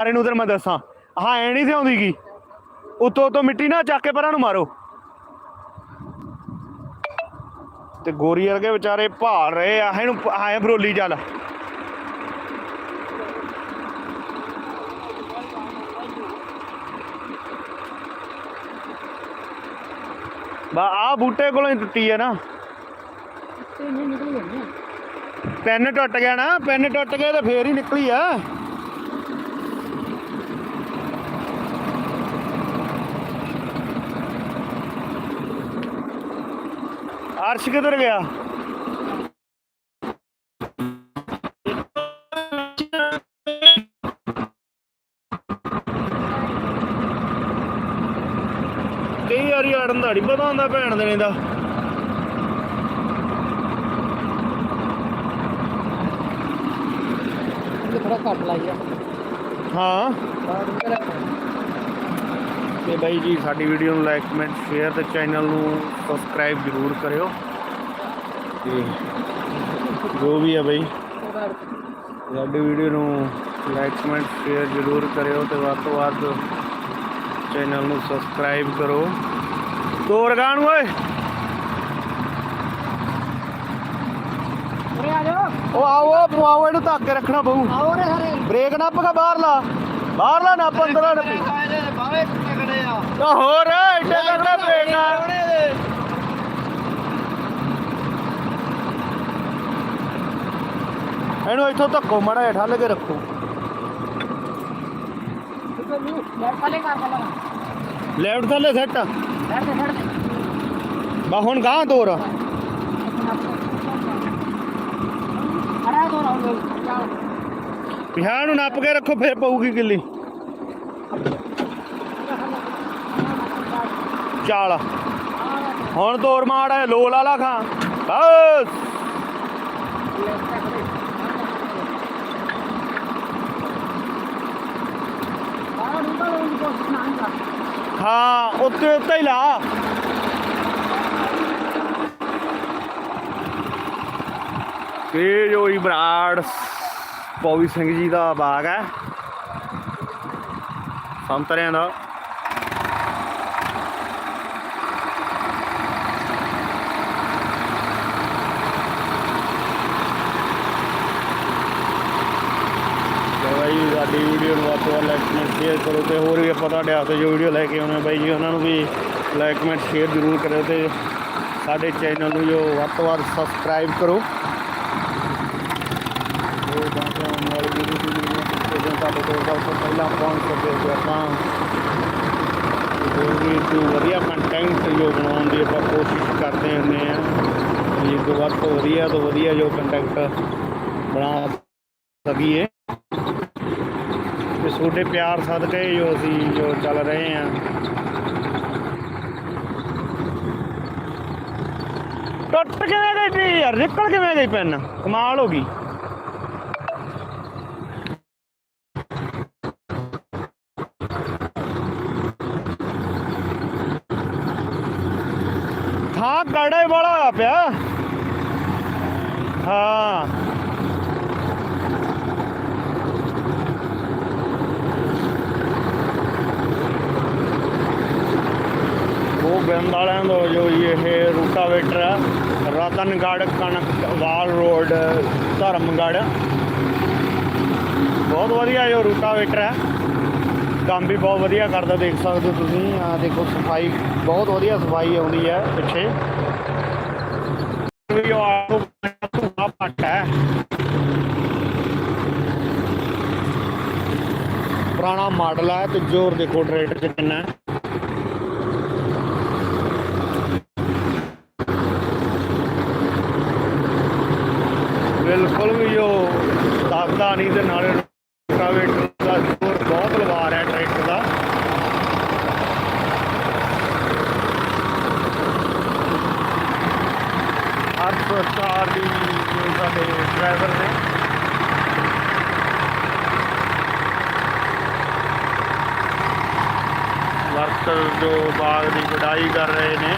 ਸਾਰੇ ਨੂੰ ਤੈਨੂੰ ਮੈਂ ਦੱਸਾਂ। ਹਾਂ ਐ ਨਹੀਂ ਸਿਆਉਂਦੀ ਗੀ। ਉਤੋਂ ਉਤੋਂ ਮਿੱਟੀ ਨਾ ਚੱਕ ਕੇ ਪਰਾਂ ਨੂੰ ਮਾਰੋ। ਤੇ ਗੋਰੀ ਵਰਗੇ ਵਿਚਾਰੇ ਭਾਲ ਰਹੇ ਆ ਇਹਨੂੰ ਆਏ ਬਰੋਲੀ ਚੱਲ। ਬਾ ਆ ਬੂਟੇ ਕੋਲੋਂ ਹੀ ਦਿੱਤੀ ਹੈ ਨਾ। ਪੈਨ ਟੁੱਟ ਗਿਆ ਨਾ ਪੈਨ ਟੁੱਟ ਗਿਆ ਤੇ ਫੇਰ ਹੀ ਨਿਕਲੀ ਆ। ਅਰਸ਼ ਕਿੱਧਰ ਗਿਆ? ਕਈ ਵਾਰੀ ਅੜਨ ਦਾ ਪਤਾ ਹੁੰਦਾ ਭੈਣ ਦੇ ਨੇ ਦਾ। ਥੋੜਾ ਘੱਟ ਲਾਈ ਆ। ਹਾਂ। ਤੇ ਬਾਈ ਜੀ ਸਾਡੀ ਵੀਡੀਓ ਨੂੰ ਲਾਈਕ ਕਮੈਂਟ ਸ਼ੇਅਰ ਤੇ ਚੈਨਲ ਨੂੰ ਸਬਸਕ੍ਰਾਈਬ ਜ਼ਰੂਰ ਕਰਿਓ। ਤੇ ਜੋ ਵੀ ਹੈ ਬਾਈ ਸਾਡੀ ਵੀਡੀਓ ਨੂੰ ਲਾਈਕ ਕਮੈਂਟ ਸ਼ੇਅਰ ਜ਼ਰੂਰ ਕਰਿਓ ਤੇ ਵੱਧ ਤੋਂ ਵੱਧ ਚੈਨਲ ਨੂੰ ਸਬਸਕ੍ਰਾਈਬ ਕਰੋ। ਤੋਰ ਗਾਣ ਓਏ। ਉਰੇ ਆ ਜਾਓ। ਉਹ ਆਓ ਪਵਾਓ ਇਹਨੂੰ ਧੱਕ ਕੇ ਰੱਖਣਾ ਪਊ। ਆਓ ਰੇ ਹਰੇ ਬ੍ਰੇਕ ਨੱਪਗਾ ਬਾਹਰਲਾ ਬਾਹਰਲਾ ਨੱਪ ਅੰਦਰਲਾ ਨੱਪੀ। ਕਾਇਦੇ ਦੇ ਟਕੜੇ ਆ ਤਾਂ ਹੋਰ ਤਗੜਾ ਬ੍ਰੇਕ ਆ ਇਹਨੂੰ ਇੱਥੋਂ ਧੱਕੋ ਮੜਾ ਜਿਹਾ ਠੱਲ ਕੇ ਰੱਖੋ। ਲੈਫਟ ਥੱਲੇ ਸੈੱਟ ਬਾ ਹੁਣ ਗਾਂ ਤੋਰ ਪਿਛਾਂ ਨੂੰ ਨੱਪ ਕੇ ਰੱਖੋ ਫਿਰ ਪਊਗੀ ਕਿੱਲੀ ਚੱਲ। ਹੁਣ ਤੋਰ ਮਾੜਾ ਲੋ ਲਾ ਲਾ ਖਾਂ। ਬਸ। ਹਾਂ ਉੱਤੇ ਉੱਤੇ ਹੀ ਲਾ। ਇਹ ਜੋ ਬਰਾੜ। ਪੌਵੀ ਸਿੰਘ ਜੀ ਦਾ ਬਾਗ ਹੈ। ਸੰਤਰਿਆਂ ਦਾ ਤੇ ਬਾਈ ਸਾਡੀ ਵੀਡੀਓ ਨੂੰ ਵੱਧ ਤੋਂ ਵੱਧ ਲਾਈਕ ਕਮੈਂਟ ਸ਼ੇਅਰ ਕਰੋ ਤੇ ਹੋਰ ਵੀ ਆਪਾਂ ਤੁਹਾਡੇ ਵਾਸਤੇ ਜੋ ਵੀਡੀਓ ਲੈ ਕੇ ਆਉਣੇ ਬਾਈ ਜੀ, ਉਹਨਾਂ ਨੂੰ ਵੀ ਲਾਈਕ ਕਮੈਂਟ ਸ਼ੇਅਰ ਜ਼ਰੂਰ ਕਰਿਓ ਤੇ ਸਾਡੇ ਚੈਨਲ ਨੂੰ ਜੋ ਵੱਧ ਤੋਂ ਵੱਧ ਸਬਸਕ੍ਰਾਈਬ ਕਰੋ। ਉਹ ਤਾਂ ਆਉਣ ਵਾਲੀ ਵੀਡੀਓ ਦੀ ਨੋਟੀਫਿਕੇਸ਼ਨ ਤੁਹਾਡੇ ਕੋਲ ਸਭ ਤੋਂ ਪਹਿਲਾਂ ਪਹੁੰਚ ਸਕੇ ਤੇ ਆਪਾਂ। ਹੋਰ ਵੀ ਜੋ ਵਧੀਆ ਕੰਟੈਂਟ ਜੋ ਬਣਾਉਣ ਦੀ ਆਪਾਂ ਕੋਸ਼ਿਸ਼ ਕਰਦੇ ਹੁੰਦੇ ਆ। ਜੀ ਤੋਂ ਵੱਧ ਤੋਂ ਵਧੀਆ ਤੋਂ ਵਧੀਆ ਜੋ ਕੰਟੈਂਟ ਬਣਾ ਸਕੀਏ। ਤੁਹਾਡੇ ਪਿਆਰ ਸਦਕੇ ਜੋ ਅਸੀਂ ਜੋ ਚੱਲ ਰਹੇ ਆ ਟੁੱਟ ਕਿਵੇਂ ਗਈ ਤੀ ਯਾਰ? ਨਿਕਲ ਕਿਵੇਂ ਗਈ ਪੈਨ? ਕਮਾਲ ਹੋ ਗਈ। ਥਾਂ ਗੜੇ ਵਾਲਾ ਹੋਇਆ ਪਿਆ। ਹਾਂ। ਗੰਦ ਵਾਲਿਆਂ ਤੋਂ ਜੋ ਇਹ ਰੂਟਾਵੇਟਰ ਹੈ ਰਤਨਗੜ੍ਹ ਕਣਕਵਾਲ ਰੋਡ, ਧਰਮਗੜ੍ਹ। ਬਹੁਤ ਵਧੀਆ ਜੋ ਰੂਟਾਵੇਟਰ ਹੈ ਕੰਮ ਵੀ ਬਹੁਤ ਵਧੀਆ ਕਰਦਾ, ਦੇਖ ਸਕਦੇ ਹੋ ਤੁਸੀਂ। ਆ ਦੇਖੋ, ਸਫ਼ਾਈ ਬਹੁਤ ਵਧੀਆ ਸਫ਼ਾਈ ਆਉਂਦੀ ਹੈ ਪਿੱਛੇ। ਵੀ ਉਹ ਆਟੋ ਧੂਆ ਪੱਟ ਹੈ ਪੁਰਾਣਾ ਮਾਡਲ ਹੈ ਤੇ ਜ਼ੋਰ ਦੇਖੋ ਟਰੈਕਟਰ ਚ ਕਿੰਨਾ ਹੈ ਬਿਲਕੁਲ ਵੀ ਉਹ ਦੱਸਦਾ ਨਹੀਂ ਤੇ ਨਾਲੇ ਰੋਟਾਵੇਟਰ ਦਾ ਜ਼ੋਰ ਬਹੁਤ ਲਵਾ ਰਿਹਾ ਟਰੈਕਟਰ ਦਾ। ਹਰ ਸਟਾਰ ਦੀ ਜੋ ਸਾਡੇ ਡਰਾਈਵਰ ਨੇ। ਵਰਕਰ ਜੋ ਬਾਗ ਦੀ ਗੁਡਾਈ ਕਰ ਰਹੇ ਨੇ।